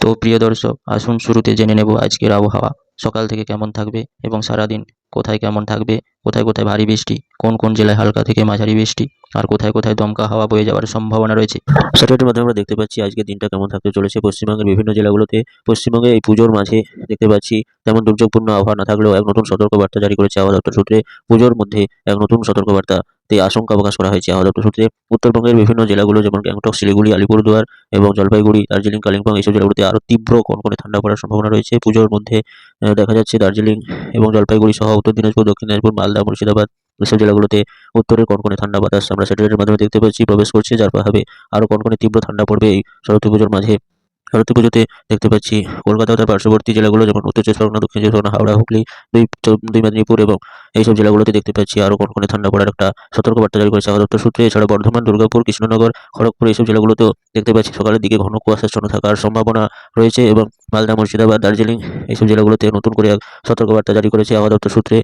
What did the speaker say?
তো প্রিয় দর্শক, আসুন শুরুতে জেনে নেব আজকের আবহাওয়া। সকাল থেকে কেমন থাকবে এবং সারাদিন কোথায় কেমন থাকবে? কোথায় কোথায় ভারী বৃষ্টি? কোন কোন জেলায় হালকা থেকে মাঝারি বৃষ্টি? আর কোথায় কোথায় দমকা হাওয়া বয়ে যাওয়ার সম্ভাবনা রয়েছে? স্যাটেলাইটের মাধ্যমে আমরা দেখতে পাচ্ছি আজকের দিনটা কেমন থাকতে চলেছে পশ্চিমবঙ্গের বিভিন্ন জেলাগুলোতে। পশ্চিমবঙ্গে এই পুজোর মাঝে দেখতে পাচ্ছি তেমন দুর্যোগপূর্ণ আবহাওয়া না থাকলেও এক নতুন সতর্কবার্তা জারি করেছে আবহাওয়া দপ্তর সূত্রে। পুজোর মধ্যে এক নতুন সতর্কবার্তাতে আশঙ্কা প্রকাশ করা হয়েছে। আবহাওয়া সূত্রে উত্তরবঙ্গের বিভিন্ন জেলাগুলো যেমন গ্যাংটক, শিলিগুড়ি, আলিপুরদুয়ার এবং জলপাইগুড়ি, দার্জিলিং, কালিম্পং এইসব জেলাগুলোতে আরও তীব্র কনকনে ঠান্ডা পড়ার সম্ভাবনা রয়েছে। পুজোর মধ্যে দেখা যাচ্ছে দার্জিলিং এবং জলপাইগুড়ি সহ উত্তর দিনাজপুর, দক্ষিণ দিনাজপুর, মালদা, মুর্শিদাবাদ এসব জেলাগুলোতে উত্তরের কনকনে ঠান্ডা বাতাস আমরা স্যাটেলাইটের মাধ্যমে দেখতে পাচ্ছি, প্রবেশ করছে, যার প্রভাবে আরও কনকনে তীব্র ঠান্ডা পড়বে এই সরস্বতী পুজোর মাঝে। সরস্বতী পুজোতে দেখতে পাচ্ছি কলকাতা তার পার্শ্ববর্তী জেলাগুলো, যেমন উত্তর চব্বিশ পরগনা, দক্ষিণ চব্বিশ পরগনা, হাওড়া, হুগলি, দুই দুই মেদিনীপুর এবং এইসব জেলাগুলোতে দেখতে পাচ্ছি আরও কনকনে ঠান্ডা পড়ার একটা সতর্কবার্তা জারি করেছে আবহাওয়া দপ্তর সূত্রে। এছাড়া বর্ধমান, দুর্গাপুর, কৃষ্ণনগর, খড়গপুর এইসব জেলাগুলোতেও দেখতে পাচ্ছি সকালের দিকে ঘন কুয়াশাচ্ছন্ন থাকার সম্ভাবনা রয়েছে এবং মালদা, মুর্শিদাবাদ, দার্জিলিং এইসব জেলাগুলোতে নতুন করে সতর্কবার্তা জারি করেছে আবহাওয়া দপ্তর সূত্রে।